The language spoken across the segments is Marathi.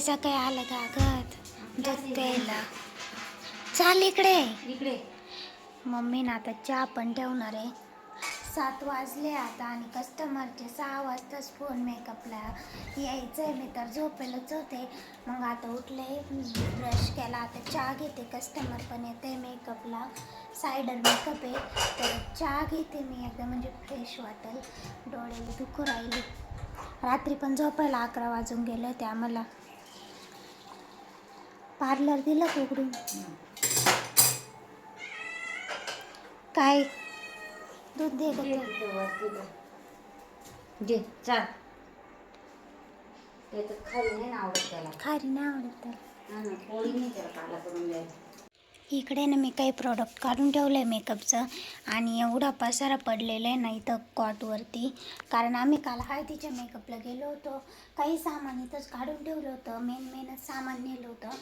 सकाळी सकाळी आलं गागत दूध प्यायला. चाल इकडे. इकडे. मम्मी ना आता चहा पण ठेवणार आहे. सात वाजले आता आणि कस्टमरचे सहा वाजताच फोन मेकअपला यायचं आहे मी तर झोपेलच होते. मग आता उठले ब्रश केला. आता चहा घेते. कस्टमर पण येते मेकअपला सायडर मेकअप आहे. तर चहा घेते मी एकदम म्हणजे फ्रेश वाटेल डोळ्याला दुखू राहिली. रात्री पण झोपायला अकरा वाजून गेले होते आम्हाला. पार्लर दिलं उघडून? काय? दूध दे गं चाल. त्याचं खाली नाही ना आवडत त्याला. खारी नाही आवडत त्याला. हा ना पोळी नाही त्याला काला करून इकडे ना मी काही प्रॉडक्ट काढून ठेवलं आहे मेकअपचं आणि एवढा पसारा पडलेला आहे ना इथं कॉटवरती कारण आम्ही काल हळदीच्या मेकअपला गेलो होतो. काही सामान इथंच काढून ठेवलं होतं. मेन मेनच सामान नेलं होतं.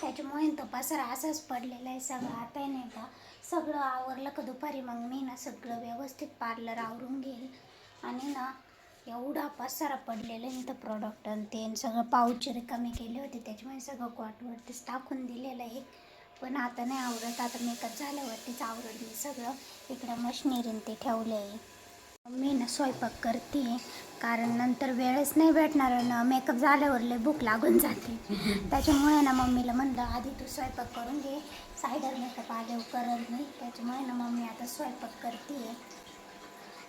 त्याच्यामुळे तो पसारा असाच पडलेला आहे सगळं. आता आहे नाही का सगळं आवरलं का दुपारी मग मी ना सगळं व्यवस्थित पार्लर आवरून घेईल. आणि ना एवढा पसारा पडलेला आहे इथं प्रॉडक्ट आणि ते आणि सगळं पाऊच रिकामी केले होते. त्याच्यामुळे सगळं कॉटवरतीच टाकून दिलेलं आहे. पण आता नाही आवडत आता मेकअप झाल्यावरतीच आवडत मी सगळं. इकडं मशिनरीन ते ठेवलं आहे मी ना स्वयंपाक करते. कारण नंतर वेळच नाही भेटणार ना मेकअप झाल्यावर लय भूक लागून जाते. त्याच्यामुळे ना मम्मीला म्हणलं आधी तू स्वयंपाक करून घे. सायडर मेकअप आल्यावर करत नाही. त्याच्यामुळे ना मम्मी आता स्वयंपाक करते.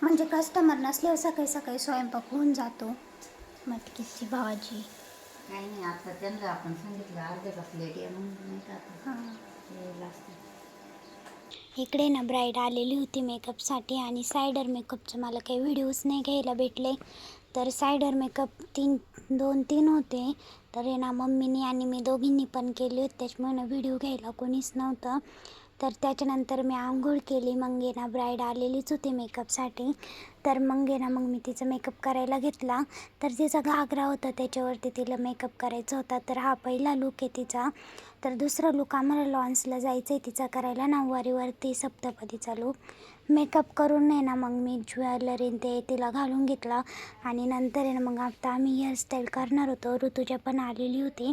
म्हणजे कस्टमर नसल्यावर सकाळी सकाळी स्वयंपाक होऊन जातो. मटकीची भाजी. काही नाही आता त्यांना आपण सांगितलं अर्ध्या तास लेट आहे म्हणून नाही का आता हां. इकडे ना ब्राईड आलेली होती मेकअपसाठी आणि सायडर मेकअपचे मला काही व्हिडिओज नाही घ्यायला भेटले. तर सायडर मेकअप तीन दोन तीन होते. तर आहे ना मम्मीनी आणि मी दोघींनी पण केले होते त्याच्यामुळे ना व्हिडिओ घ्यायला कोणीच नव्हतं. तर त्याच्यानंतर मी आंघोळ केली. मग ना ब्राईड आलेलीच होती मेकअपसाठी. तर मग ना मग मी तिचा मेकअप करायला घेतला. तर तिचा घागरा होता त्याच्यावरती तिला मेकअप करायचा होता. तर हा पहिला लुक आहे तिचा. तर दुसरा लुक आम्हाला लॉन्सला जायचं आहे तिचा करायला नऊवारीवरती सप्तपदीचा लुक मेकअप करून नाही ना मग मी ज्वेलरी ते तिला घालून घेतला. आणि नंतर आहे ना मग आता आम्ही हेअरस्टाईल करणार होतो. ऋतुजा पण आलेली होती.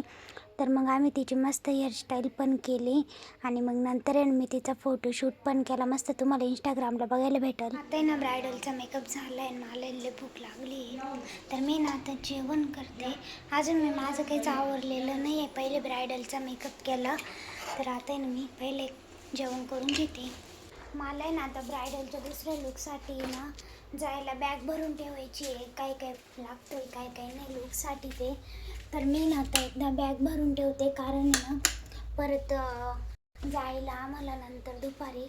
तर मग आम्ही तिची मस्त हेअरस्टाईल पण केली. आणि मग नंतर आहे ना मी तिचा फोटोशूट पण केला. मस्त तुम्हाला इंस्टाग्रामला बघायला भेटल. आता ना ब्रायडलचा मेकअप झाला आहे मला लई भूक लागली तर मी ना आता जेवण करते. अजून मी माझं काहीच आवरलेलं नाही आहे पहिले ब्रायडलचा मेकअप केला. तर आता ना मी पहिले जेवण करून घेते. मला आहे ना आता ब्रायडलच्या दुसऱ्या लुकसाठी ना जायला बॅग भरून ठेवायची आहे. काय काय लागतं आहे काय काय नाही लुकसाठी ते. तर मी ना आता एकदा बॅग भरून ठेवते. कारण ना परत जायला आम्हाला नंतर दुपारी.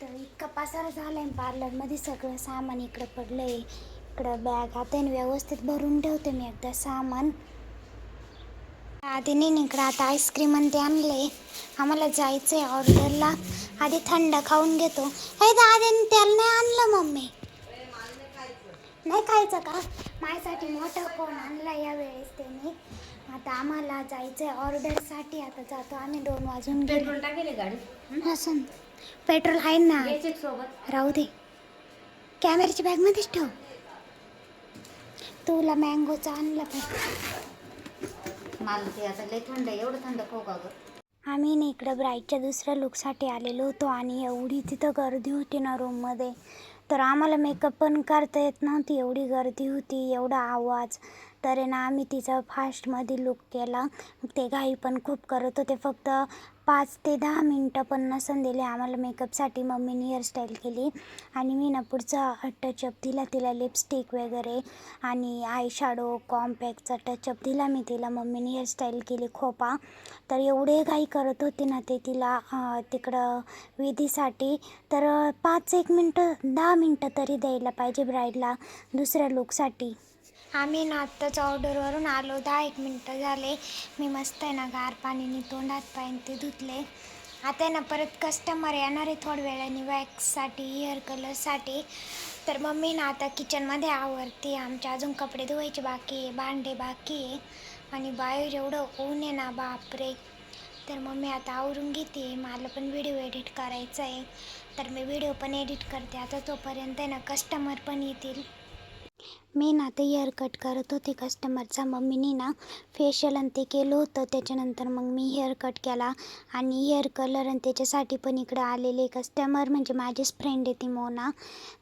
तर इतका पसारा झाला आहे पार्लरमध्ये सगळं सामान इकडं पडलं आहे इकडं बॅग आता आहे ना व्यवस्थित भरून ठेवते मी एकदा सामान. आधी नाही इकडं आता आईस्क्रीम आणि ते आणले आम्हाला जायचं आहे ऑर्डरला आधी थंड खाऊन घेतो. हे दादाने त्याला नाही आणलं मम्मी. नाही खायचं का? माझ्यासाठी मोठा फोन आणला या वेळेस त्यांनी? आता आम्हाला जायचं आहे ऑर्डरसाठी. आता जातो आम्ही दोन वाजून पेट्रोल टाकेले गाडी असं पेट्रोल आहे ना. सोबत? राहू दे. कॅमेऱ्याच्या बॅगमध्येच ठेव. तुला मँगोचा आणला पाहिजे मला ते आता लय थंड आहे. एवढं थंड खाऊ का गं? आम्ही ना इकडं ब्राईडच्या दुसऱ्या लुकसाठी आलेलो होतो आणि एवढी तिथं गर्दी होती ना रूममध्ये तर आम्हाला मेकअप पण करता येत नव्हती एवढी गर्दी होती एवढा आवाज. तर ना आम्ही तिचा फास्टमध्ये लुक केला. ते घाई पण खूप करत होते. फक्त पाच ते दहा मिनटं पण नसून दिले. आम्हाला मेकअपसाठी मम्मीने हेअरस्टाईल केली. आणि मी ना पुढचा टचअप दिला तिला लिपस्टिक वगैरे. आणि आय शॅडो कॉम्पॅक्टचा टचअप दिला मी तिला. मम्मीने हेअरस्टाईल केली खोपा. तर एवढे घाई करत होते ना ते तिला तिकडं विधीसाठी. तर पाच एक मिनटं दहा मिनटं तरी द्यायला पाहिजे ब्राईडला दुसऱ्या लुकसाठी आम्ही ना आत्ताच ऑर्डरवरून आलो. दहा एक मिनटं झाले. मी मस्त आहे ना गार पाणीने तोंडात पाय ते धुतले. आता आहे ना परत कस्टमर येणार आहे थोड्या वेळाने वॅक्ससाठी हेअर कलरसाठी तर मम्मी ना आता किचनमध्ये आवरते. आमच्या अजून कपडे धुवायचे बाकी आहे. भांडे बाकी आहे. आणि बाहेर एवढं ऊन आहे ना बापरे. तर मम्मी आता आवरून घेते. मला पण व्हिडिओ एडिट करायचा आहे तर मी व्हिडिओ पण एडिट करते. आता तोपर्यंत आहे ना कस्टमर पण येतील. मी ना ते हेअरकट करत होते कस्टमरचा मम्मीनी ना फेशियल आणि ते केलं होतं. त्याच्यानंतर मग मी हेअरकट केला आणि हेअर कलर आणि त्याच्यासाठी पण इकडं आलेले कस्टमर म्हणजे माझीच फ्रेंड आहे ती मोना.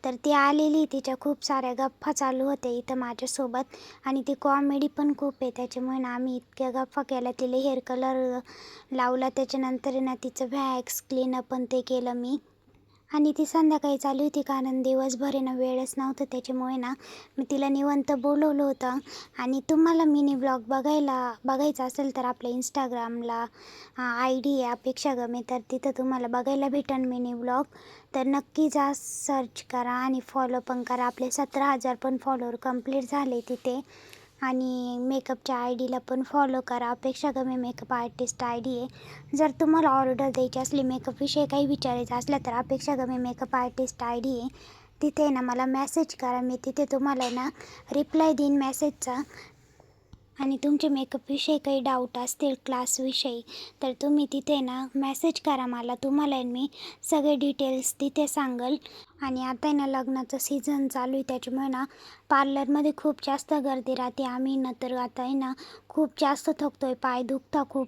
तर ती आलेली तिच्या खूप साऱ्या गप्पा चालू होत्या इथं माझ्यासोबत आणि ती कॉमेडी पण खूप आहे. त्याच्यामुळे ना आम्ही इतक्या गप्पा केल्या तिला हेअर कलर लावला. त्याच्यानंतर ना तिचं व्हॅक्स क्लीनअप पण ते केलं मी. आणि ती संध्याकाळी चालू होती कारण दिवसभर आहे ना वेळच नव्हतं. त्याच्यामुळे ना मी तिला निवंत बोलवलं होतं. आणि तुम्हाला मिनी ब्लॉग बघायला बघायचा असेल तर आपल्या इंस्टाग्रामला आय डी आहे अपेक्षा गमे तर तिथं तुम्हाला बघायला भेटेल मिनी ब्लॉग. तर नक्की जा सर्च करा आणि फॉलो पण करा. आपले सतरा हजार पण फॉलोअर कंप्लीट झाले तिथे. आणि मेकअपच्या आय डीला पण फॉलो करा. अपेक्षा कमी मेकअप आर्टिस्ट आय डी आहे. जर तुम्हाला ऑर्डर द्यायची असली मेकअपविषयी काही विचारायचं असलं तर अपेक्षा कमी मेकअप आर्टिस्ट आय डी आहे. तिथे आहे ना मला मेसेज करा. मी तिथे तुम्हाला ना रिप्लाय देईन मेसेजचा आणि तुमचे मेकअपविषयी काही डाऊट असतील क्लासविषयी तर तुम्ही तिथे ना मेसेज करा मला. तुम्हाला मी सगळे डिटेल्स तिथे सांगल. आणि आता आहे ना लग्नाचं सीझन चालू आहे त्याच्यामुळे ना पार्लरमध्ये खूप जास्त गर्दी राहते. आम्ही ना तर आता आहे ना खूप जास्त थकतो आहे पाय दुखता खूप.